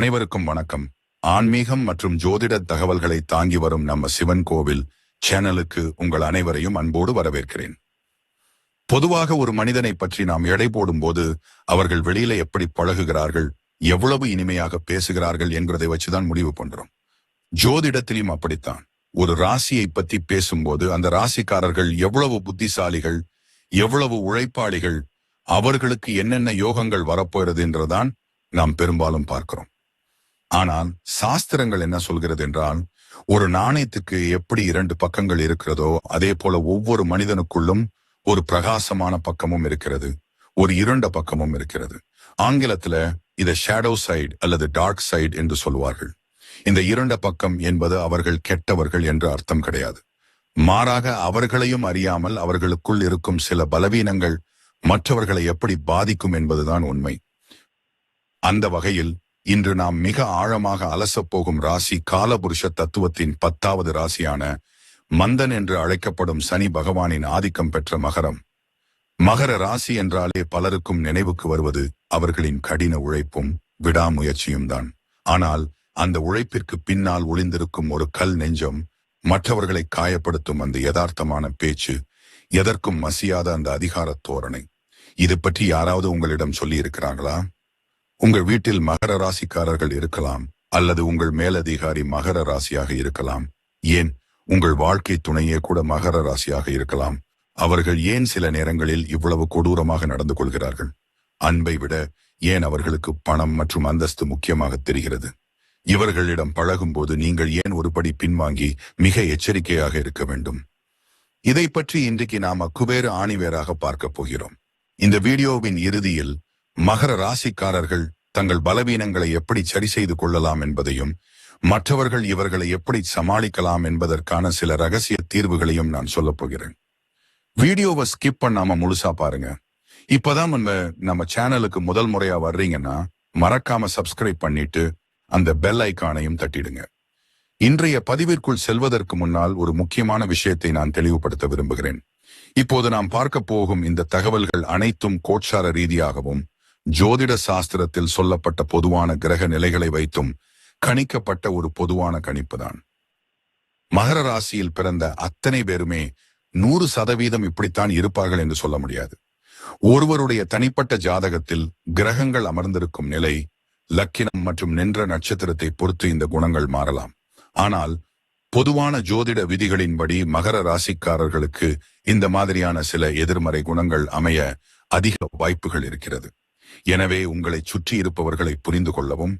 அனைவருக்கும் வணக்கம். ஆன்மீகம் மற்றும் ஜோதிட தகவல்களை தாங்கி வரும் நம்ம சிவன் கோவில் சேனலுக்கு உங்கள் அனைவரையும் அன்போடு வரவேற்கிறேன். பொதுவாக ஒரு மனிதனை பற்றி நாம் எடை போடும்போது அவர்கள் வெளியில எப்படி பழகுகிறார்கள் எவ்வளவு இனிமையாக பேசுகிறார்கள் என்கிறதை வச்சுதான் முடிவு பண்றோம். ஜோதிடத்திலும் அப்படித்தான். ஒரு ராசியை பத்தி பேசும்போது அந்த ராசிக்காரர்கள் எவ்வளவு புத்திசாலிகள் எவ்வளவு உழைப்பாளிகள் அவர்களுக்கு என்னென்ன யோகங்கள் வரப்போகிறது என்றுதான் நாம் பெரும்பாலும் பார்க்கிறோம். ஆனால் சாஸ்திரங்கள் என்ன சொல்கிறது என்றால் ஒரு நாணயத்துக்கு எப்படி இரண்டு பக்கங்கள் இருக்கிறதோ அதே போல ஒவ்வொரு மனிதனுக்குள்ளும் ஒரு பிரகாசமான பக்கமும் இருக்கிறது. ஒரு இருண்ட பக்கமும் இருக்கிறது. ஆங்கிலத்துல இதை ஷேடோ சைடு அல்லது டார்க் சைடு என்று சொல்வார்கள் இந்த இருண்ட பக்கம் என்பது அவர்கள் கெட்டவர்கள் என்று அர்த்தம் கிடையாது. மாறாக அவர்களையும் அறியாமல் அவர்களுக்குள் இருக்கும் சில பலவீனங்கள் மற்றவர்களை எப்படி பாதிக்கும் என்பதுதான் உண்மை. அந்த வகையில் இன்று நாம் மிக ஆழமாக அலசப் போகும் ராசி காலபுருஷ தத்துவத்தின் பத்தாவது ராசியான மந்தன் என்று அழைக்கப்படும் சனி பகவானின் ஆதிக்கம் பெற்ற மகரம். மகர ராசி என்றாலே பலருக்கும் நினைவுக்கு வருவது அவர்களின் கடின உழைப்பும் விடாமுயற்சியும் தான். ஆனால் அந்த உழைப்பிற்கு பின்னால் ஒளிந்திருக்கும் ஒரு கல் நெஞ்சம் மற்றவர்களை காயப்படுத்தும் அந்த யதார்த்தமான பேச்சு எதற்கும் மசியாத அந்த அதிகார தோரணை. இது பற்றி யாராவது உங்களிடம் சொல்லியிருக்கிறார்களா? உங்கள் வீட்டில் மகர ராசிக்காரர்கள் இருக்கலாம் அல்லது உங்கள் மேலதிகாரி மகர ராசியாக இருக்கலாம். ஏன்? உங்கள் வாழ்க்கை துணையே கூட மகர ராசியாக இருக்கலாம். அவர்கள் ஏன் சில நேரங்களில் இவ்வளவு கொடூரமாக நடந்து கொள்கிறார்கள்? அன்பை விட ஏன் அவர்களுக்கு பணம் மற்றும் அந்தஸ்து முக்கியமாக தெரிகிறது? இவர்களிடம் பழகும்போது நீங்கள் ஏன் ஒருபடி பின்வாங்கி மிக எச்சரிக்கையாக இருக்க வேண்டும்? இதை பற்றி இன்றைக்கு நாம குபேர ஆணிவேராக பார்க்க போகிறோம். இந்த வீடியோவின் இறுதியில் மகர ராசிக்காரர்கள் தங்கள் பலவீனங்களை எப்படி சரி செய்து கொள்ளலாம் என்பதையும் மற்றவர்கள் இவர்களை எப்படி சமாளிக்கலாம் என்பதற்கான சில ரகசிய தீர்வுகளையும் நான் சொல்லப் போகிறேன். வீடியோவை ஸ்கிப் பண்ணாம முழுசா பாருங்க. இப்பதான் நம்ம நம்ம சேனலுக்கு முதல் முறையா வர்றீங்கன்னா மறக்காம சப்ஸ்கிரைப் பண்ணிட்டு அந்த பெல் ஐக்கானையும் தட்டிடுங்க. இன்றைய பதிவிற்குள் செல்வதற்கு முன்னால் ஒரு முக்கியமான விஷயத்தை நான் தெளிவுபடுத்த விரும்புகிறேன். இப்போது நாம் பார்க்க போகும் இந்த தகவல்கள் அனைத்தும் கோட்சார ரீதியாகவும் ஜோதிட சாஸ்திரத்தில் சொல்லப்பட்ட பொதுவான கிரக நிலைகளை வைத்தும் கணிக்கப்பட்ட ஒரு பொதுவான கணிப்புதான் மகர ராசியில் பிறந்த அத்தனை பேருமே நூறு சதவீதம் இப்படித்தான் இருப்பார்கள் என்று சொல்ல முடியாது. ஒருவருடைய தனிப்பட்ட ஜாதகத்தில் கிரகங்கள் அமர்ந்திருக்கும் நிலை லக்கினம் மற்றும் நின்ற நட்சத்திரத்தை பொறுத்து இந்த குணங்கள் மாறலாம். ஆனால் பொதுவான ஜோதிட விதிகளின்படி மகர ராசிக்காரர்களுக்கு இந்த மாதிரியான சில எதிர்மறை குணங்கள் அமைய அதிக வாய்ப்புகள் இருக்கிறது. எனவே உங்களை சுற்றி இருப்பவர்களை புரிந்து கொள்ளவும்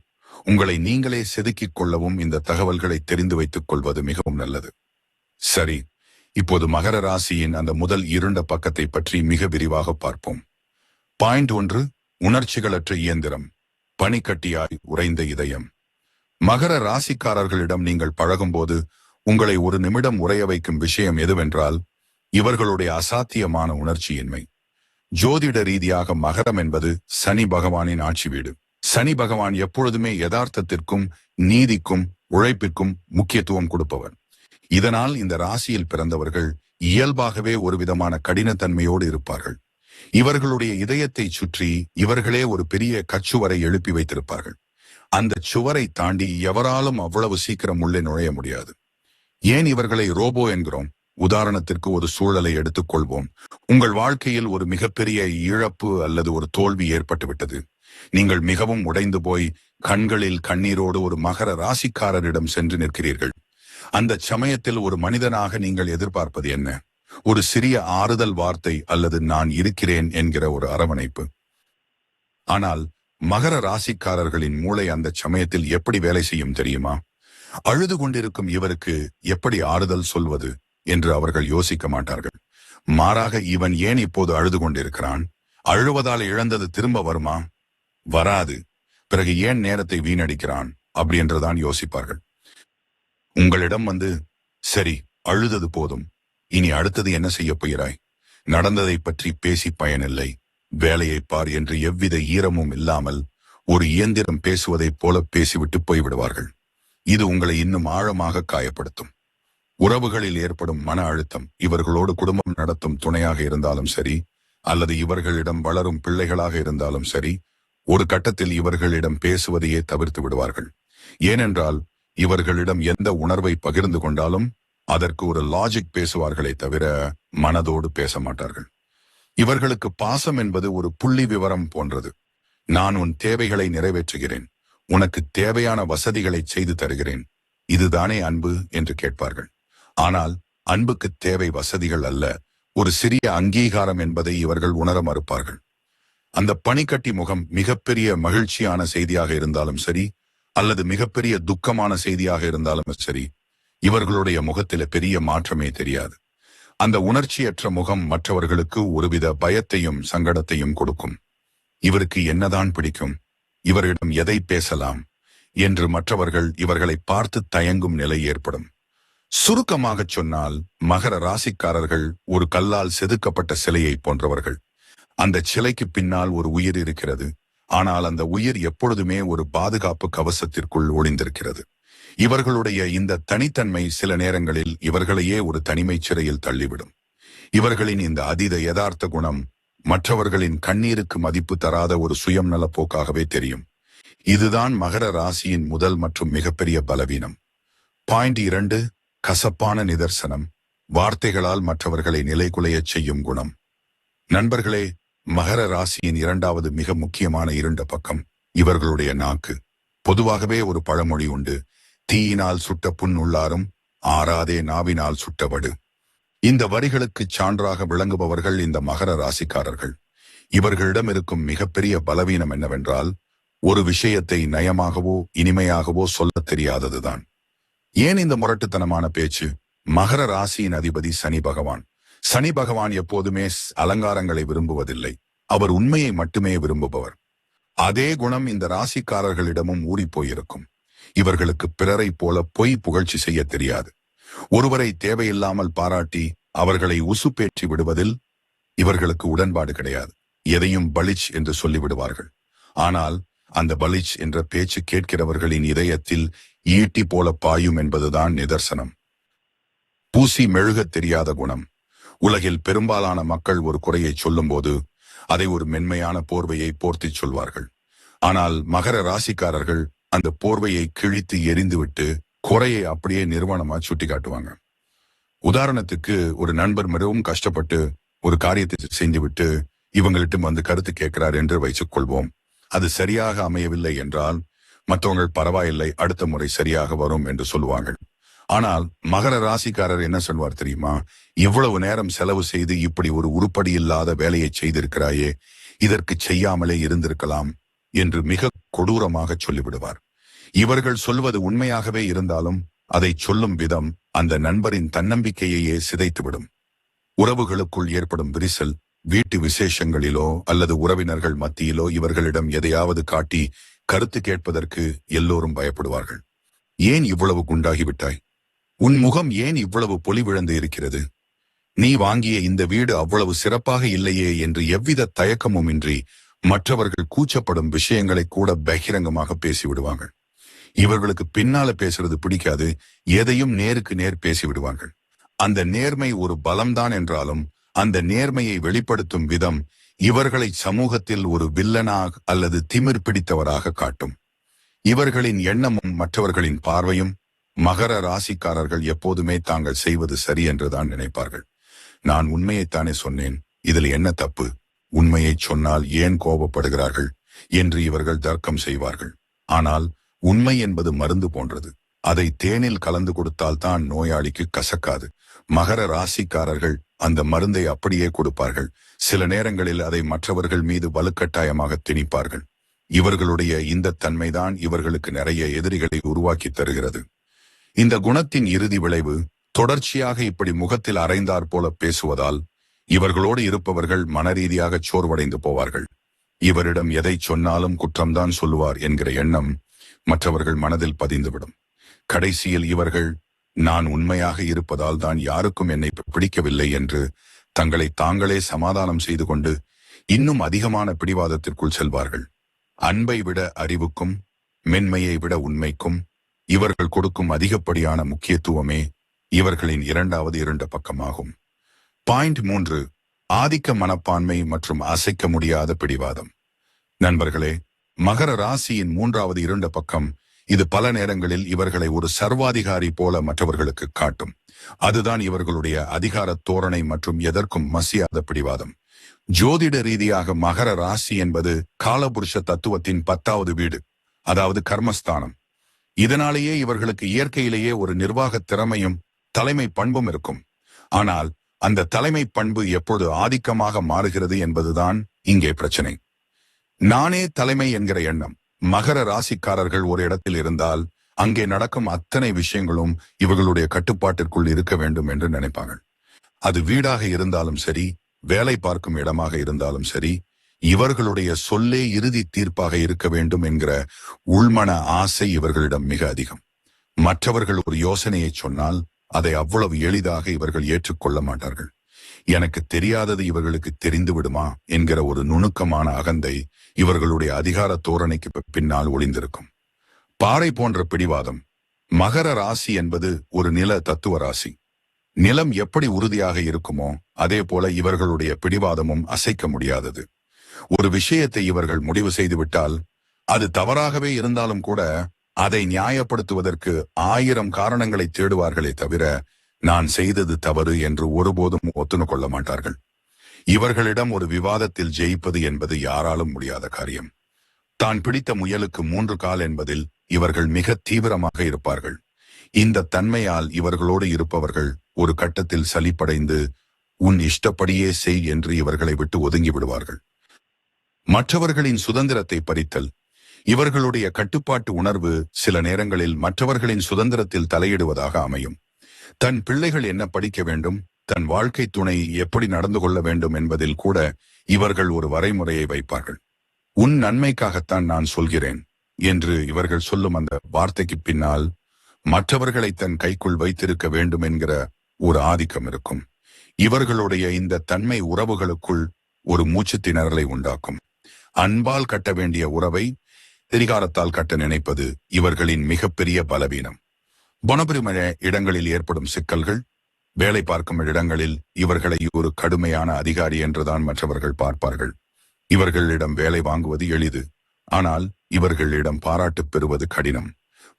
உங்களை நீங்களே செதுக்கிக் கொள்ளவும் இந்த தகவல்களை தெரிந்து வைத்துக் கொள்வது மிகவும் நல்லது. சரி இப்போது மகர ராசியின் அந்த முதல் இருண்ட பக்கத்தை பற்றி மிக விரிவாக பார்ப்போம். பாயிண்ட் ஒன்று உணர்ச்சிகளற்ற இயந்திரம் பனிக்கட்டியாய் உறைந்த இதயம். மகர ராசிக்காரர்களிடம் நீங்கள் பழகும்போது உங்களை ஒரு நிமிடம் உறைய வைக்கும் விஷயம் எதுவென்றால் இவர்களுடைய அசாத்தியமான உணர்ச்சியின்மை. ஜோதிட ரீதியாக மகரம் என்பது சனி பகவானின் ஆட்சி வீடு. சனி பகவான் எப்பொழுதுமே யதார்த்தத்திற்கும் நீதிக்கும் உழைப்பிற்கும் முக்கியத்துவம் கொடுப்பவர். இதனால் இந்த ராசியில் பிறந்தவர்கள் இயல்பாகவே ஒரு விதமான கடினத்தன்மையோடு இருப்பார்கள். இவர்களுடைய இதயத்தை சுற்றி இவர்களே ஒரு பெரிய கச்சுவரை எழுப்பி வைத்திருப்பார்கள். அந்த சுவரை தாண்டி எவராலும் அவ்வளவு சீக்கிரம் உள்ளே நுழைய முடியாது. ஏன் இவர்களை ரோபோ என்கிறோம்? உதாரணத்திற்கு ஒரு சூழலை எடுத்துக்கொள்வோம். உங்கள் வாழ்க்கையில் ஒரு மிகப்பெரிய இழப்பு அல்லது ஒரு தோல்வி ஏற்பட்டுவிட்டது. நீங்கள் மிகவும் உடைந்து போய் கண்களில் கண்ணீரோடு ஒரு மகர ராசிக்காரரிடம் சென்று நிற்கிறீர்கள். அந்த சமயத்தில் ஒரு மனிதனாக நீங்கள் எதிர்பார்ப்பது என்ன? ஒரு சிறிய ஆறுதல் வார்த்தை அல்லது நான் இருக்கிறேன் என்கிற ஒரு அரவணைப்பு. ஆனால் மகர ராசிக்காரர்களின் மூளை அந்த சமயத்தில் எப்படி வேலை செய்யும் தெரியுமா? அழுது கொண்டிருக்கும் இவருக்கு எப்படி ஆறுதல் சொல்வது? என்று அவர்கள் யோசிக்க மாட்டார்கள். மாறாக இவன் ஏன் இப்போது அழுது கொண்டிருக்கிறான்? அழுவதால் இழந்தது திரும்ப வருமா? வராது. பிறகு ஏன் நேரத்தை வீணடிக்கிறான்? அப்படி என்றுதான் யோசிப்பார்கள். உங்களிடம் வந்து சரி அழுதது போதும். இனி அடுத்தது என்ன செய்ய போகிறாய்? நடந்ததை பற்றி பேசி பயனில்லை. வேலையை பார் என்று எவ்வித ஈரமும் இல்லாமல் ஒரு இயந்திரம் பேசுவதைப் போல பேசிவிட்டு போய்விடுவார்கள். இது உங்களை இன்னும் ஆழமாக காயப்படுத்தும். உறவுகளில் ஏற்படும் மன அழுத்தம் இவர்களோடு குடும்பம் நடத்தும் துணையாக இருந்தாலும் சரி அல்லது இவர்களிடம் வளரும் பிள்ளைகளாக இருந்தாலும் சரி ஒரு கட்டத்தில் இவர்களிடம் பேசுவதையே தவிர்த்து விடுவார்கள். ஏனென்றால் இவர்களிடம் எந்த உணர்வை பகிர்ந்து கொண்டாலும் அதற்கு ஒரு லாஜிக் பேசுவார்களே தவிர மனதோடு பேச மாட்டார்கள். இவர்களுக்கு பாசம் என்பது ஒரு புள்ளி விவரம் போன்றது. நான் உன் தேவைகளை நிறைவேற்றுகிறேன். உனக்கு தேவையான வசதிகளை செய்து தருகிறேன். இதுதானே அன்பு என்று கேட்பார்கள். ஆனால் அன்புக்கு தேவை வசதிகள் அல்ல. ஒரு சிறிய அங்கீகாரம் என்பதை இவர்கள் உணர மறுப்பார்கள். அந்த பனிக்கட்டி முகம் மிகப்பெரிய மகிழ்ச்சியான செய்தியாக இருந்தாலும் சரி அல்லது மிகப்பெரிய துக்கமான செய்தியாக இருந்தாலும் சரி இவர்களுடைய முகத்தில பெரிய மாற்றமே தெரியாது. அந்த உணர்ச்சியற்ற முகம் மற்றவர்களுக்கு ஒருவித பயத்தையும் சங்கடத்தையும் கொடுக்கும். இவருக்கு என்னதான் பிடிக்கும்? இவரிடம் எதை பேசலாம்? என்று மற்றவர்கள் இவர்களை பார்த்து தயங்கும் நிலை ஏற்படும். சுருக்கமாகச் சொன்னால் மகர ராசிக்காரர்கள் ஒரு கல்லால் செதுக்கப்பட்ட சிலையை போன்றவர்கள். அந்த சிலைக்கு பின்னால் ஒரு உயிர் இருக்கிறது. ஆனால் அந்த உயிர் எப்பொழுதுமே ஒரு பாதுகாப்பு கவசத்திற்குள் ஒளிந்திருக்கிறது. இவர்களுடைய இந்த தனித்தன்மை சில நேரங்களில் இவர்களையே ஒரு தனிமை சிறையில் தள்ளிவிடும். இவர்களின் இந்த அதீத யதார்த்த குணம் மற்றவர்களின் கண்ணீருக்கு மதிப்பு தராத ஒரு சுயம் நலப்போக்காகவே தெரியும். இதுதான் மகர ராசியின் முதல் மற்றும் மிகப்பெரிய பலவீனம். பாயிண்ட் இரண்டு கசப்பான நிதர்சனம் வார்த்தைகளால் மற்றவர்களை நிலைகுலையச் செய்யும் குணம். நண்பர்களே மகர ராசியின் இரண்டாவது மிக முக்கியமான இருண்ட பக்கம் இவர்களுடைய நாக்கு. பொதுவாகவே ஒரு பழமொழி உண்டு தீயினால் சுட்ட புண் உள்ளாரும் ஆறாதே நாவினால் சுட்டவடு இந்த வரிகளுக்கு சான்றாக விளங்குபவர்கள் இந்த மகர ராசிக்காரர்கள். இவர்களிடம் இருக்கும் மிகப்பெரிய பலவீனம் என்னவென்றால் ஒரு விஷயத்தை நயமாகவோ இனிமையாகவோ சொல்லத் தெரியாததுதான். ஏன் இந்த முரட்டுத்தனமான பேச்சு? மகர ராசியின் அதிபதி சனி பகவான். சனி பகவான் எப்போதுமே அலங்காரங்களை விரும்புவதில்லை. அவர் உண்மையை மட்டுமே விரும்புபவர். அதே குணம் இந்த ராசிக்காரர்களிடமும் போயிருக்கும். இவர்களுக்கு பிறரை போல பொய் புகழ்ச்சி செய்ய தெரியாது. ஒருவரை தேவையில்லாமல் பாராட்டி அவர்களை உசுப்பேற்றி விடுவதில் இவர்களுக்கு உடன்பாடு கிடையாது. எதையும் பலிச் என்று சொல்லிவிடுவார்கள். ஆனால் அந்த பலிச் என்ற பேச்சு கேட்கிறவர்களின் இதயத்தில் ஈட்டி போல பாயும் என்பதுதான் நிதர்சனம். பூசி மெழுகத் தெரியாத குணம். உலகில் பெரும்பாலான மக்கள் ஒரு குறையை சொல்லும்போது அதை ஒரு மென்மையான போர்வையை போர்த்திச் சொல்வார்கள். ஆனால் மகர ராசிக்காரர்கள் அந்த போர்வையை கிழித்து எரிந்துவிட்டு குறையை அப்படியே நிறுவனமா சுட்டி காட்டுவாங்க உதாரணத்துக்கு ஒரு நண்பர் மிகவும் கஷ்டப்பட்டு ஒரு காரியத்தை செஞ்சுவிட்டு இவங்கள்ட்ட வந்து கருத்து கேட்கிறார் என்று வைத்துக் கொள்வோம். அது சரியாக அமையவில்லை என்றால் மற்றவங்க பரவாயில்லை அடுத்த முறை சரியாக வரும் என்று சொல்லுவாங்க. ஆனால் மகர ராசிக்காரர் என்ன சொல்வார் தெரியுமா? இவ்வளவு நேரம் செலவு செய்து இப்படி ஒரு உருப்படி இல்லாத வேலையை செய்திருக்கிறாயே இதற்கு செய்யாமலே இருந்திருக்கலாம் என்று மிக கொடூரமாக சொல்லிவிடுவார். இவர்கள் சொல்வது உண்மையாகவே இருந்தாலும் அதை சொல்லும் விதம் அந்த நண்பரின் தன்னம்பிக்கையையே சிதைத்துவிடும். உறவுகளுக்குள் ஏற்படும் விரிசல் வீட்டு விசேஷங்களிலோ அல்லது உறவினர்கள் மத்தியிலோ இவர்களிடம் எதையாவது காட்டி கருத்து கேட்பதற்கு எல்லோரும் பயப்படுவார்கள். ஏன் இவ்வளவு குண்டாகிவிட்டாய்? உன் முகம் ஏன் இவ்வளவு பொலிவிழந்து இருக்கிறது? நீ வாங்கிய இந்த வீடு அவ்வளவு சிறப்பாக இல்லையே என்று எவ்வித தயக்கமுமின்றி மற்றவர்கள் கூச்சப்படும் விஷயங்களை கூட பகிரங்கமாக பேசிவிடுவாங்க இவர்களுக்கு பின்னால பேசுறது பிடிக்காது எதையும் நேருக்கு நேர் பேசிவிடுவார்கள். அந்த நேர்மை ஒரு பலம்தான் என்றாலும் அந்த நேர்மையை வெளிப்படுத்தும் விதம் இவர்களை சமூகத்தில் ஒரு வில்லனாக அல்லது திமிர் பிடித்தவராக காட்டும். இவர்களின் எண்ணமும் மற்றவர்களின் பார்வையும் மகர ராசிக்காரர்கள் எப்போதுமே தாங்கள் செய்வது சரி என்றுதான் நினைப்பார்கள். நான் உண்மையைத்தானே சொன்னேன் இதில் என்ன தப்பு? உண்மையை சொன்னால் ஏன் கோபப்படுகிறார்கள்? என்று இவர்கள் தர்க்கம் செய்வார்கள். ஆனால் உண்மை என்பது மருந்து போன்றது. அதை தேனில் கலந்து கொடுத்தால் தான் நோயாளிக்கு கசக்காது. மகர ராசிக்காரர்கள் அந்த மருந்தை அப்படியே கொடுப்பார்கள். சில நேரங்களில் அதை மற்றவர்கள் மீது வலுக்கட்டாயமாக திணிப்பார்கள். இவர்களுடைய இந்த தன்மைதான் இவர்களுக்கு நிறைய எதிரிகளை உருவாக்கி தருகிறது. இந்த குணத்தின் இறுதி விளைவு தொடர்ச்சியாக இப்படி முகத்தில் அரைந்தார் போல பேசுவதால் இவர்களோடு இருப்பவர்கள் மனரீதியாக சோர்வடைந்து போவார்கள். இவரிடம் எதை சொன்னாலும் குற்றம்தான் சொல்லுவார் என்கிற எண்ணம் மற்றவர்கள் மனதில் பதிந்துவிடும். கடைசியில் இவர்கள் நான் உண்மையாக இருப்பதால் தான் யாருக்கும் என்னை பிடிக்கவில்லை என்று தங்களை தாங்களே சமாதானம் செய்து கொண்டு இன்னும் அதிகமான பிடிவாதத்திற்குள் செல்வார்கள். அன்பை விட அறிவுக்கும் மென்மையை விட உண்மைக்கும் இவர்கள் கொடுக்கும் அதிகப்படியான முக்கியத்துவமே இவர்களின் இரண்டாவது இரண்டு பக்கமாகும். பாயிண்ட் மூன்று ஆதிக்க மனப்பான்மை மற்றும் அசைக்க முடியாத பிடிவாதம். நண்பர்களே மகர ராசியின் மூன்றாவது இரண்டு பக்கம் இது பல நேரங்களில் இவர்களை ஒரு சர்வாதிகாரி போல மற்றவர்களுக்கு காட்டும். அதுதான் இவர்களுடைய அதிகார தோரணை மற்றும் எதற்கும் மசியாத பிடிவாதம். ஜோதிட ரீதியாக மகர ராசி என்பது காலபுருஷ தத்துவத்தின் பத்தாவது வீடு அதாவது கர்மஸ்தானம். இதனாலேயே இவர்களுக்கு இயற்கையிலேயே ஒரு நிர்வாக திறமையும் தலைமை பண்பும் இருக்கும். ஆனால் அந்த தலைமை பண்பு எப்பொழுது ஆதிக்கமாக மாறுகிறது என்பதுதான் இங்கே பிரச்சனை. நானே தலைமை என்கிற எண்ணம். மகர ராசிக்காரர்கள் ஒரு இடத்தில் இருந்தால் அங்கே நடக்கும் அத்தனை விஷயங்களும் இவர்களுடைய கட்டுப்பாட்டிற்குள் இருக்க வேண்டும் என்று நினைப்பார்கள். அது வீடாக இருந்தாலும் சரி வேலை பார்க்கும் இடமாக இருந்தாலும் சரி இவர்களுடைய சொல்லே இறுதி தீர்ப்பாக இருக்க வேண்டும் என்கிற உள்மன ஆசை இவர்களிடம் மிக அதிகம். மற்றவர்கள் ஒரு யோசனையை சொன்னால் அதை அவ்வளவு எளிதாக இவர்கள் ஏற்றுக்கொள்ள மாட்டார்கள். எனக்கு தெரியாதது இவர்களுக்கு தெரிந்து விடுமா என்கிற ஒரு நுணுக்கமான அகந்தை இவர்களுடைய அதிகார தோரணைக்கு பின்னால் ஒளிந்திருக்கும். பாறை போன்ற பிடிவாதம். மகர ராசி என்பது ஒரு நில தத்துவ ராசி. நிலம் எப்படி உறுதியாக இருக்குமோ அதே போல இவர்களுடைய பிடிவாதமும் அசைக்க முடியாதது. ஒரு விஷயத்தை இவர்கள் முடிவு செய்துவிட்டால் அது தவறாகவே இருந்தாலும் கூட அதை நியாயப்படுத்துவதற்கு ஆயிரம் காரணங்களை தேடுவார்களே தவிர நான் செய்தது தவறு என்று ஒருபோதும் ஒத்துணு கொள்ள மாட்டார்கள் இவர்களிடம் ஒரு விவாதத்தில் ஜெயிப்பது என்பது யாராலும் முடியாத காரியம். தான் பிடித்த முயலுக்கு மூன்று கால் என்பதில் இவர்கள் மிக தீவிரமாக இருப்பார்கள். இந்த தன்மையால் இவர்களோடு இருப்பவர்கள் ஒரு கட்டத்தில் சலிப்படைந்து உன் இஷ்டப்படியே செய் என்று இவர்களை விட்டு ஒதுங்கி விடுவார்கள். மற்றவர்களின் சுதந்திரத்தை பறித்தல். இவர்களுடைய கட்டுப்பாட்டு உணர்வு சில நேரங்களில் மற்றவர்களின் சுதந்திரத்தில் தலையிடுவதாக அமையும். தன் பிள்ளைகள் என்ன படிக்க வேண்டும் தன் வாழ்க்கை துணை எப்படி நடந்து கொள்ள வேண்டும் என்பதில் கூட இவர்கள் ஒரு வரைமுறையை வைப்பார்கள். உன் நன்மைக்காகத்தான் நான் சொல்கிறேன் என்று இவர்கள் சொல்லும் அந்த வார்த்தைக்கு பின்னால் மற்றவர்களை தன் கைக்குள் வைத்திருக்க வேண்டும் என்கிற ஒரு ஆதிக்கம் இருக்கும். இவர்களுடைய இந்த தன்மை உறவுகளுக்குள் ஒரு மூச்சு திணறலை உண்டாக்கும். அன்பால் கட்ட வேண்டிய உறவை திரிகாரத்தால் கட்ட நினைப்பது இவர்களின் மிகப்பெரிய பலவீனம். பொனபெருமழ இடங்களில் ஏற்படும் சிக்கல்கள் வேலை பார்க்கும் இடங்களில் இவர்களை ஒரு கடுமையான அதிகாரி என்றுதான் மற்றவர்கள் பார்ப்பார்கள். இவர்களிடம் வேலை வாங்குவது எளிது ஆனால் இவர்களிடம் பாராட்டு பெறுவது கடினம்.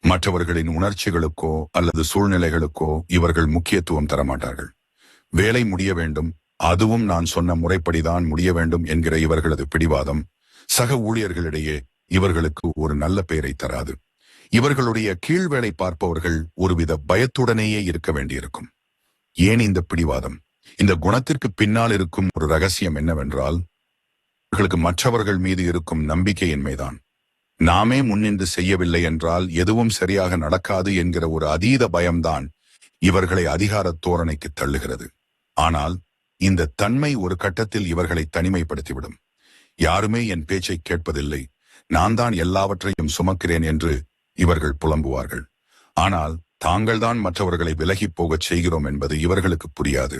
மற்றவர்களின் உணர்ச்சிகளுக்கோ அல்லது சூழ்நிலைகளுக்கோ இவர்கள் முக்கியத்துவம் தரமாட்டார்கள். வேலை முடிய வேண்டும் அதுவும் நான் சொன்ன முறைப்படிதான் முடிய வேண்டும் என்கிற இவர்களது பிடிவாதம் சக ஊழியர்களிடையே இவர்களுக்கு ஒரு நல்ல பெயரை தராது. இவர்களுடைய கீழ் வேலை பார்ப்பவர்கள் ஒருவித பயத்துடனேயே இருக்க வேண்டியிருக்கும். ஏன் இந்த பிடிவாதம்? இந்த குணத்திற்கு பின்னால் இருக்கும் ஒரு ரகசியம் என்னவென்றால் இவர்களுக்கு மற்றவர்கள் மீது இருக்கும் நம்பிக்கையின்மைதான் நாமே முன்னின்று செய்யவில்லை என்றால் எதுவும் சரியாக நடக்காது என்கிற ஒரு அதீத பயம்தான் இவர்களை அதிகார தோரணைக்கு தள்ளுகிறது. ஆனால் இந்த தன்மை ஒரு கட்டத்தில் இவர்களை தனிமைப்படுத்திவிடும். யாருமே என் பேச்சை கேட்பதில்லை. நான் தான் எல்லாவற்றையும் சுமக்கிறேன் என்று இவர்கள் புலம்புவார்கள். ஆனால் தாங்கள்தான் மற்றவர்களை விலகிப் போகச் செய்கிறோம் என்பது இவர்களுக்கு புரியாது.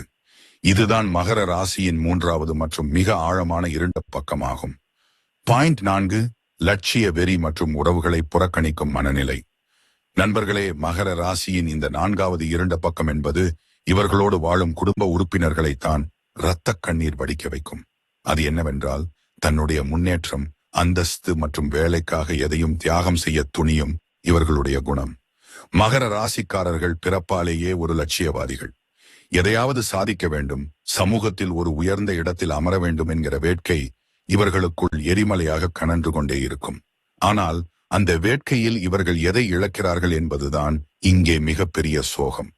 இதுதான் மகர ராசியின் மூன்றாவது மற்றும் மிக ஆழமான இருண்ட பக்கமாகும். பாயிண்ட் நான்கு லட்சிய வெறி மற்றும் உறவுகளை புறக்கணிக்கும் மனநிலை. நண்பர்களே மகர ராசியின் இந்த நான்காவது இருண்ட பக்கம் என்பது இவர்களோடு வாழும் குடும்ப உறுப்பினர்களைத்தான் இரத்த கண்ணீர் வடிக்க வைக்கும். அது என்னவென்றால் தன்னுடைய முன்னேற்றம் அந்தஸ்து மற்றும் வேலைக்காக எதையும் தியாகம் செய்ய துணியும் இவர்களுடைய குணம். மகர ராசிக்காரர்கள் பிறப்பாலேயே ஒரு லட்சியவாதிகள். எதையாவது சாதிக்க வேண்டும் சமூகத்தில் ஒரு உயர்ந்த இடத்தில் அமர வேண்டும் என்கிற வேட்கை இவர்களுக்குள் எரிமலையாக கனன்று கொண்டே இருக்கும். ஆனால் அந்த வேட்கையில் இவர்கள் எதை இழக்கிறார்கள் என்பதுதான் இங்கே மிகப்பெரிய சோகம்.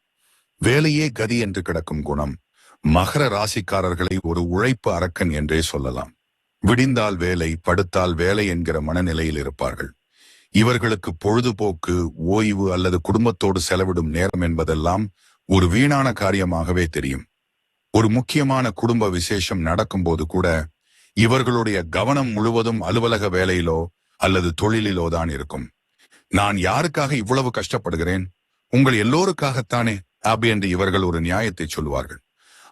வேலையே கதி என்று கிடக்கும் குணம் மகர ராசிக்காரர்களை ஒரு உழைப்பு அரக்கன் என்றே சொல்லலாம். விடிந்தால் வேலை படுத்தால் வேலை என்கிற மனநிலையில் இருப்பார்கள். இவர்களுக்கு பொழுதுபோக்கு ஓய்வு அல்லது குடும்பத்தோடு செலவிடும் நேரம் என்பதெல்லாம் ஒரு வீணான காரியமாகவே தெரியும். ஒரு முக்கியமான குடும்ப விசேஷம் நடக்கும்போது கூட இவர்களுடைய கவனம் முழுவதும் அலுவலக வேலையிலோ அல்லது தொழிலிலோ தான் இருக்கும். நான் யாருக்காக இவ்வளவு கஷ்டப்படுகிறேன்? உங்கள் எல்லோருக்காகத்தானே? அப்படி என்று இவர்கள் ஒரு நியாயத்தை சொல்வார்கள்.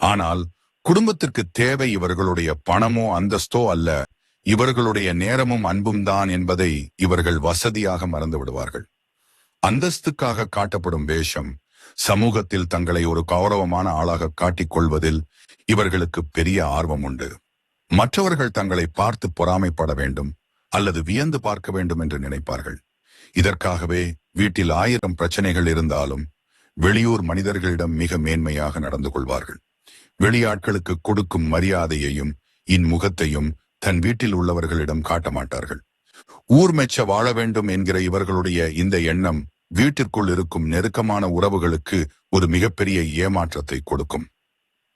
ஆனால் குடும்பத்திற்கு தேவை இவர்களுடைய பணமோ அந்தஸ்தோ அல்ல. இவர்களுடைய நேரமும் அன்பும் தான் என்பதை இவர்கள் வசதியாக மறந்து விடுவார்கள். அந்தஸ்துக்காக காட்டப்படும் வேஷம் சமூகத்தில் தங்களை ஒரு கௌரவமான ஆளாக காட்டிக் கொள்வதில் இவர்களுக்கு பெரிய ஆர்வம் உண்டு. மற்றவர்கள் தங்களை பார்த்து பொறாமைப்பட வேண்டும் அல்லது வியந்து பார்க்க வேண்டும் என்று நினைப்பார்கள். இதற்காகவே வீட்டில் ஆயிரம் பிரச்சனைகள் இருந்தாலும் வெளியூர் மனிதர்களிடம் மிக மேன்மையாக நடந்து கொள்வார்கள். வெளியாட்களுக்கு கொடுக்கும் மரியாதையையும் இன்முகத்தையும் தன் வீட்டில் உள்ளவர்களிடம் காட்ட மாட்டார்கள். ஊர் மெச்ச வாழ வேண்டும் என்கிற இவர்களுடைய இந்த எண்ணம் வீட்டிற்குள் இருக்கும் நெருக்கமான உறவுகளுக்கு ஒரு மிகப்பெரிய ஏமாற்றத்தை கொடுக்கும்.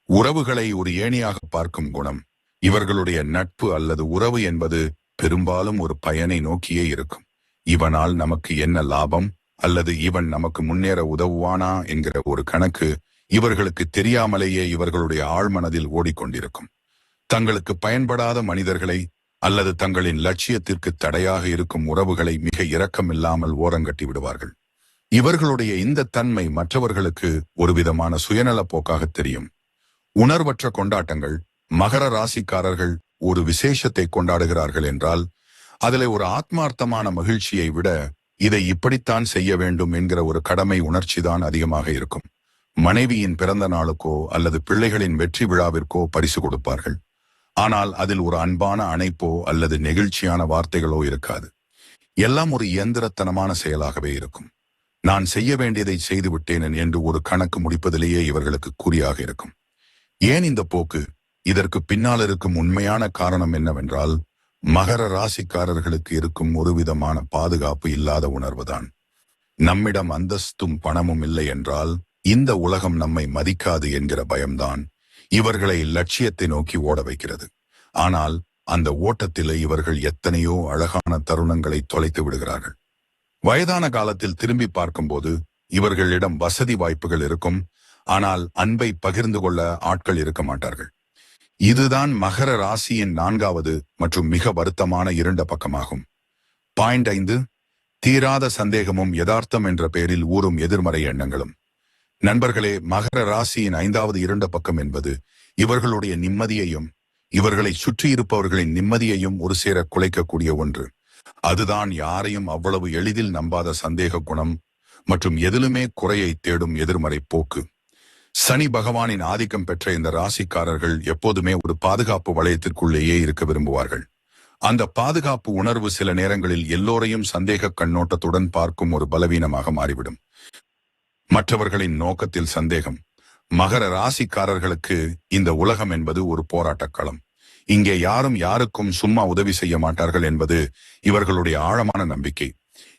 உறவுகளை ஒரு ஏணியாக பார்க்கும் குணம். இவர்களுடைய நட்பு அல்லது உறவு என்பது பெரும்பாலும் ஒரு பயனை நோக்கியே இருக்கும். இவனால் நமக்கு என்ன லாபம்? அல்லது இவன் நமக்கு முன்னேற உதவுவானா? என்கிற ஒரு கணக்கு இவர்களுக்கு தெரியாமலேயே இவர்களுடைய ஆழ்மனதில் ஓடிக்கொண்டிருக்கும். தங்களுக்கு பயன்படாத மனிதர்களை அல்லது தங்களின் லட்சியத்திற்கு தடையாக இருக்கும் உறவுகளை மிக இரக்கமில்லாமல் ஓரங்கட்டி விடுவார்கள். இவர்களுடைய இந்த தன்மை மற்றவர்களுக்கு ஒரு விதமான சுயநல போக்காக தெரியும். உணர்வற்ற கொண்டாட்டங்கள் மகர ராசிக்காரர்கள் ஒரு விசேஷத்தை கொண்டாடுகிறார்கள் என்றால் அதிலே ஒரு ஆத்மார்த்தமான மகிழ்ச்சியை விட இதை இப்படித்தான் செய்ய வேண்டும் என்கிற ஒரு கடமை உணர்ச்சிதான் அதிகமாக இருக்கும். மனைவியின் பிறந்த நாளுக்கோ அல்லது பிள்ளைகளின் வெற்றி விழாவிற்கோ பரிசு கொடுப்பார்கள். ஆனால் அதில் ஒரு அன்பான அணைப்போ அல்லது நெகிழ்ச்சியான வார்த்தைகளோ இருக்காது. எல்லாம் ஒரு இயந்திரத்தனமான செயலாகவே இருக்கும். நான் செய்ய வேண்டியதை செய்து விட்டேன் என்று ஒரு கணக்கு முடிப்பதிலேயே இவர்களுக்கு குறியாக இருக்கும். ஏன் இந்த போக்கு? இதற்கு பின்னால் இருக்கும் உண்மையான காரணம் என்னவென்றால் மகர ராசிக்காரர்களுக்கு இருக்கும் ஒரு விதமான பாதுகாப்பு இல்லாத உணர்வுதான். நம்மிடம் அந்தஸ்தும் பணமும் இல்லை என்றால் இந்த உலகம் நம்மை மதிக்காது என்கிற பயம்தான். இவர்களை லட்சியத்தை நோக்கி ஓட வைக்கிறது. ஆனால் அந்த ஓட்டத்திலே இவர்கள் எத்தனையோ அழகான தருணங்களை தொலைத்து விடுகிறார்கள். வயதான காலத்தில் திரும்பி பார்க்கும்போது இவர்களிடம் வசதி வாய்ப்புகள் இருக்கும். ஆனால் அன்பை பகிர்ந்து கொள்ள ஆட்கள் இருக்க மாட்டார்கள். இதுதான் மகர ராசியின் நான்காவது மற்றும் மிக வருத்தமான இரண்ட பக்கமாகும். பாயிண்ட் ஐந்து தீராத சந்தேகமும் யதார்த்தம் என்ற பெயரில் ஊறும் எதிர்மறை எண்ணங்களும். நண்பர்களே மகர ராசியின் ஐந்தாவது இரண்ட பக்கம் என்பது இவர்களுடைய நிம்மதியையும் இவர்களை சுற்றி இருப்பவர்களின் நிம்மதியையும் ஒரு சேர குலைக்கக்கூடிய ஒன்று. அதுதான் யாரையும் அவ்வளவு எளிதில் நம்பாத சந்தேக குணம் மற்றும் எதிலுமே குறையை தேடும் எதிர்மறை போக்கு. சனி பகவானின் ஆதிக்கம் பெற்ற இந்த ராசிக்காரர்கள் எப்போதுமே ஒரு பாதுகாப்பு வளையத்திற்குள்ளேயே இருக்க விரும்புவார்கள். அந்த பாதுகாப்பு உணர்வு சில நேரங்களில் எல்லோரையும் சந்தேக கண்ணோட்டத்துடன் பார்க்கும் ஒரு பலவீனமாக மாறிவிடும். மற்றவர்களின் நோக்கத்தில் சந்தேகம். மகர ராசிக்காரர்களுக்கு இந்த உலகம் என்பது ஒரு போராட்டக் களம் இங்கே யாரும் யாருக்கும் சும்மா உதவி செய்ய மாட்டார்கள் என்பது இவர்களுடைய ஆழமான நம்பிக்கை.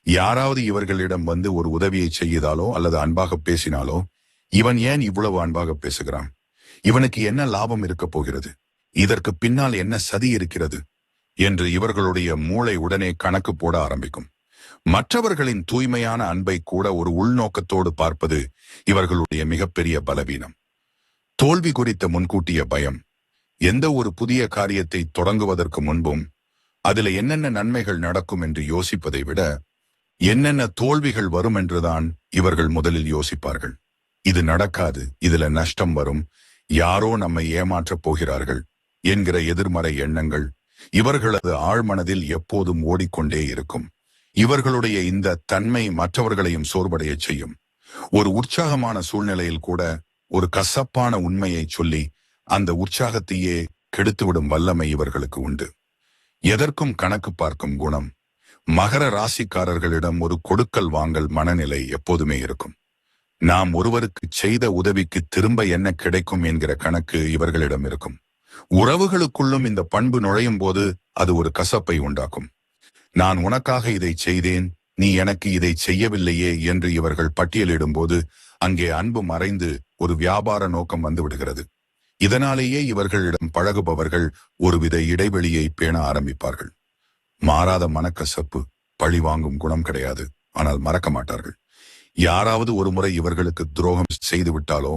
யாராவது இவர்களிடம் வந்து ஒரு உதவியை செய்தாலோ அல்லது அன்பாக பேசினாலோ இவன் ஏன் இவ்வளவு அன்பாக பேசுகிறான்? இவனுக்கு என்ன லாபம் இருக்க போகிறது? இதற்கு பின்னால் என்ன சதி இருக்கிறது? என்று இவர்களுடைய மூளை உடனே கணக்கு போட ஆரம்பிக்கும். மற்றவர்களின் தூய்மையான அன்பை கூட ஒரு உள்நோக்கத்தோடு பார்ப்பது இவர்களுடைய மிகப்பெரிய பலவீனம். தோல்வி குறித்த முன்கூட்டிய பயம் எந்த ஒரு புதிய காரியத்தை தொடங்குவதற்கு முன்பும் அதில் என்னென்ன நன்மைகள் நடக்கும் என்று யோசிப்பதை விட என்னென்ன தோல்விகள் வரும் என்றுதான் இவர்கள் முதலில் யோசிப்பார்கள். இது நடக்காது இதுல நஷ்டம் வரும் யாரோ நம்மை ஏமாற்றப் போகிறார்கள் என்கிற எதிர்மறை எண்ணங்கள் இவர்களது ஆழ்மனதில் எப்போதும் ஓடிக்கொண்டே இருக்கும். இவர்களுடைய இந்த தன்மை மற்றவர்களையும் சோர்வடைய செய்யும். ஒரு உற்சாகமான சூழ்நிலையில் கூட ஒரு கசப்பான உண்மையை சொல்லி அந்த உற்சாகத்தையே கெடுத்துவிடும் வல்லமை இவர்களுக்கு உண்டு. எதற்கும் கணக்கு பார்க்கும் குணம் மகர ராசிக்காரர்களிடம் ஒரு கொடுக்கல் வாங்கல் மனநிலை எப்போதுமே இருக்கும். நாம் ஒருவருக்கு செய்த உதவிக்கு திரும்ப என்ன கிடைக்கும் என்கிற கணக்கு இவர்களிடம் இருக்கும். உறவுகளுக்குள்ளும் இந்த பண்பு நுழையும் போது அது ஒரு கசப்பை உண்டாக்கும். நான் உனக்காக இதை செய்தேன் நீ எனக்கு இதை செய்யவில்லையே என்று இவர்கள் பட்டியலிடும்போது அங்கே அன்பு மறைந்து ஒரு வியாபார நோக்கம் வந்து விடுகிறது. இதனாலேயே இவர்களிடம் பழகுபவர்கள் ஒருவித இடைவெளியை பேண ஆரம்பிப்பார்கள். மாறாத மனக்கசப்பு பழி வாங்கும் குணம் கிடையாது ஆனால் மறக்க மாட்டார்கள். யாராவது ஒரு முறை இவர்களுக்கு துரோகம் செய்து விட்டாலோ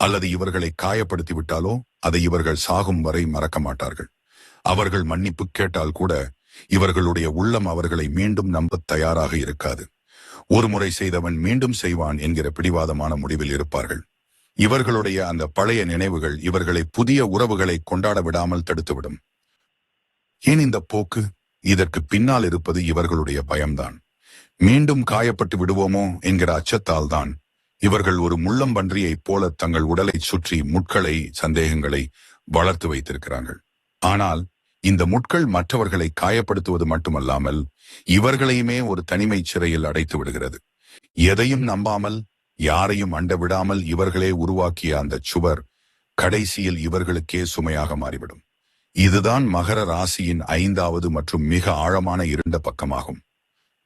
அல்லது இவர்களை காயப்படுத்தி விட்டாலோ அதை இவர்கள் சாகும் வரை மறக்க மாட்டார்கள். அவர்கள் மன்னிப்பு கேட்டால் கூட இவர்களுடைய உள்ளம் அவர்களை மீண்டும் நம்ப தயாராக இருக்காது. ஒரு முறை செய்தவன் மீண்டும் செய்வான் என்கிற பிடிவாதமான முடிவில் இருப்பார்கள். இவர்களுடைய அந்த பழைய நினைவுகள் இவர்களை புதிய உறவுகளை கொண்டாட விடாமல் தடுத்துவிடும். ஏன் இந்த போக்கு? இதற்கு பின்னால் இருப்பது இவர்களுடைய பயம்தான். மீண்டும் காயப்பட்டு விடுவோமோ என்கிற அச்சத்தால் தான் இவர்கள் ஒரு முள்ளம்பன்றியைப் போல தங்கள் உடலை சுற்றி முட்களை சந்தேகங்களை வளர்த்து வைத்திருக்கிறார்கள். ஆனால் இந்த முட்கள் மற்றவர்களை காயப்படுத்துவது மட்டுமல்லாமல் இவர்களையுமே ஒரு தனிமை சிறையில் அடைத்து விடுகிறது. எதையும் நம்பாமல் யாரையும் அண்ட விடாமல் இவர்களே உருவாக்கிய அந்த சுவர் கடைசியில் இவர்களுக்கே சுமையாக மாறிவிடும். இதுதான் மகர ராசியின் ஐந்தாவது மற்றும் மிக ஆழமான இருண்ட பக்கமாகும்.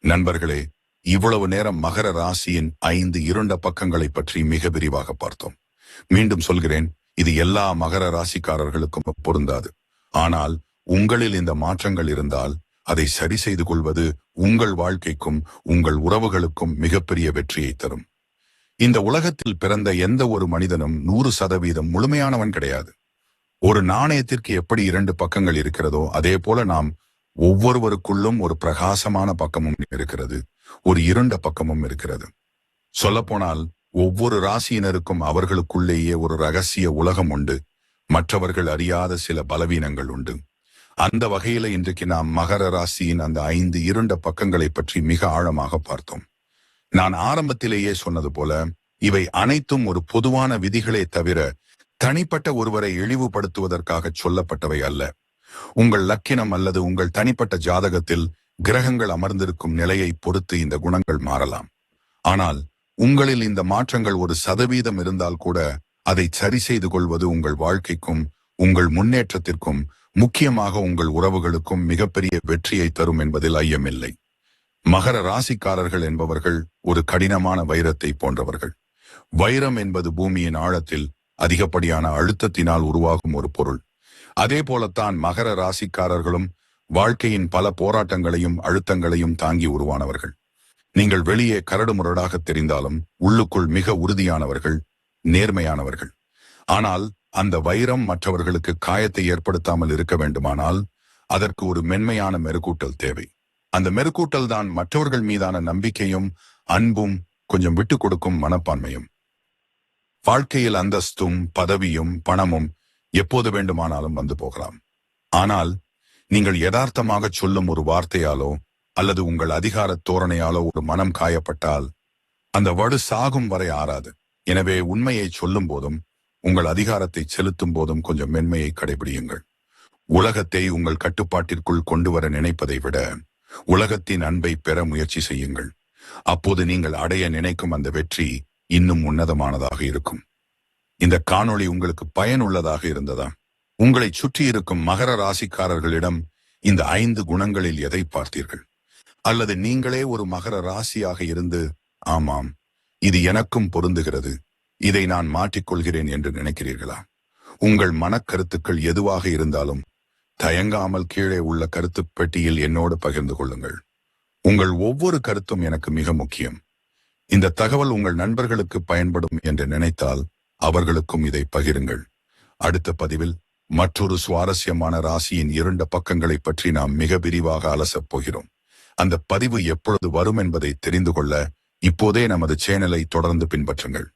நண்பர்களே இவ்வளவு நேரம் மகர ராசியின் ஐந்து இருண்ட பக்கங்களை பற்றி மிக விரிவாக பார்த்தோம். மீண்டும் சொல்கிறேன் இது எல்லா மகர ராசிக்காரர்களுக்கும் பொருந்தாது. ஆனால் உங்களில் இந்த மாற்றங்கள் இருந்தால் அதை சரி செய்து கொள்வது உங்கள் வாழ்க்கைக்கும் உங்கள் உறவுகளுக்கும் மிகப்பெரிய வெற்றியை தரும். இந்த உலகத்தில் பிறந்த எந்த ஒரு மனிதனும் நூறு சதவீதம் முழுமையானவன் கிடையாது. ஒரு நாணயத்திற்கு எப்படி இரண்டு பக்கங்கள் இருக்கிறதோ அதே போல நாம் ஒவ்வொருவருக்குள்ளும் ஒரு பிரகாசமான பக்கமும் இருக்கிறது ஒரு இருண்ட பக்கமும் இருக்கிறது. சொல்லப்போனால் ஒவ்வொரு ராசியினருக்கும் அவர்களுக்குள்ளேயே ஒரு ரகசிய உலகம் உண்டு மற்றவர்கள் அறியாத சில பலவீனங்கள் உண்டு. அந்த வகையில இன்றைக்கு நாம் மகர ராசியின் அந்த ஐந்து இருண்ட பக்கங்களை பற்றி மிக ஆழமாக பார்த்தோம். நான் ஆரம்பத்திலேயே சொன்னது போல இவை அனைத்தும் ஒரு பொதுவான விதிகளே தவிர தனிப்பட்ட ஒருவரை இழிவுபடுத்துவதற்காக சொல்லப்பட்டவை அல்ல. உங்கள் லக்கினம் அல்லது உங்கள் தனிப்பட்ட ஜாதகத்தில் கிரகங்கள் அமர்ந்திருக்கும் நிலையை பொறுத்து இந்த குணங்கள் மாறலாம். ஆனால் உங்களில் இந்த மாற்றங்கள் ஒரு சதவீதம் இருந்தால் கூட அதை சரி செய்து கொள்வது உங்கள் வாழ்க்கைக்கும் உங்கள் முன்னேற்றத்திற்கும் முக்கியமாக உங்கள் உறவுகளுக்கும் மிகப்பெரிய வெற்றியை தரும் என்பதில் ஐயமில்லை. மகர ராசிக்காரர்கள் என்பவர்கள் ஒரு கடினமான வைரத்தை போன்றவர்கள். வைரம் என்பது பூமியின் ஆழத்தில் அதிகப்படியான அழுத்தத்தினால் உருவாகும் ஒரு பொருள். அதே போலத்தான் மகர ராசிக்காரர்களும் வாழ்க்கையின் பல போராட்டங்களையும் அழுத்தங்களையும் தாங்கி உருவானவர்கள். நீங்கள் வெளியே கரடு முரடாக தெரிந்தாலும் உள்ளுக்குள் மிக உறுதியானவர்கள் நேர்மையானவர்கள். ஆனால் அந்த வைரம் மற்றவர்களுக்கு காயத்தை ஏற்படுத்தாமல் இருக்க வேண்டுமானால் அதற்கு ஒரு மென்மையான மெருகூட்டல் தேவை. அந்த மெருகூட்டல் தான் மற்றவர்கள் மீதான நம்பிக்கையும் அன்பும் கொஞ்சம் விட்டு கொடுக்கும் மனப்பான்மையும். வாழ்க்கையில் அந்தஸ்தும் பதவியும் பணமும் எப்போது வேண்டுமானாலும் வந்து போகலாம். ஆனால் நீங்கள் யதார்த்தமாக சொல்லும் ஒரு வார்த்தையாலோ அல்லது உங்கள் அதிகார தோரணையாலோ ஒரு மனம் காயப்பட்டால் அந்த வடு சாகும் வரை ஆறாது. எனவே உண்மையை சொல்லும் போதும் உங்கள் அதிகாரத்தை செலுத்தும் போதும் கொஞ்சம் மென்மையை கடைபிடியுங்கள். உலகத்தை உங்கள் கட்டுப்பாட்டிற்குள் கொண்டு வர நினைப்பதை விட உலகத்தின் அன்பை பெற முயற்சி செய்யுங்கள். அப்போது நீங்கள் அடைய நினைக்கும் அந்த வெற்றி இன்னும் உன்னதமானதாக இருக்கும். இந்த காணொளி உங்களுக்கு பயனுள்ளதாக இருந்ததா? உங்களை சுற்றி இருக்கும் மகர ராசிக்காரர்களிடம் இந்த ஐந்து குணங்களில் எதை பார்த்தீர்கள்? அல்லது நீங்களே ஒரு மகர ராசியாக இருந்து ஆமாம் இது எனக்கும் பொருந்துகிறது. இதை நான் மாற்றிக்கொள்கிறேன் என்று நினைக்கிறீர்களா? உங்கள் மனக்கருத்துக்கள் எதுவாக இருந்தாலும் தயங்காமல் கீழே உள்ள கருத்து பெட்டியில் என்னோடு பகிர்ந்து கொள்ளுங்கள். உங்கள் ஒவ்வொரு கருத்தும் எனக்கு மிக முக்கியம். இந்த தகவல் உங்கள் நண்பர்களுக்கு பயன்படும் என்று நினைத்தால் அவர்களுக்கும் இதை பகிருங்கள். அடுத்த பதிவில் மற்றொரு சுவாரஸ்யமான ராசியின் இரண்டு பக்கங்களை பற்றி நாம் மிக விரிவாக அலசப் போகிறோம். அந்த பதிவு எப்பொழுது வரும் என்பதை தெரிந்து கொள்ள இப்போதே நமது சேனலை தொடர்ந்து பின்பற்றுங்கள்.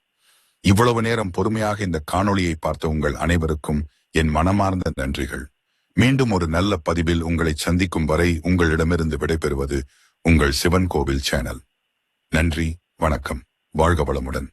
இவ்வளவு நேரம் பொறுமையாக இந்த காணொளியை பார்த்த உங்கள் அனைவருக்கும் என் மனமார்ந்த நன்றிகள். மீண்டும் ஒரு நல்ல பதிவில் உங்களை சந்திக்கும் வரை உங்களிடமிருந்து விடைபெறுவது உங்கள் சிவன் கோவில் சேனல். நன்றி வணக்கம். வாழ்க வளமுடன்.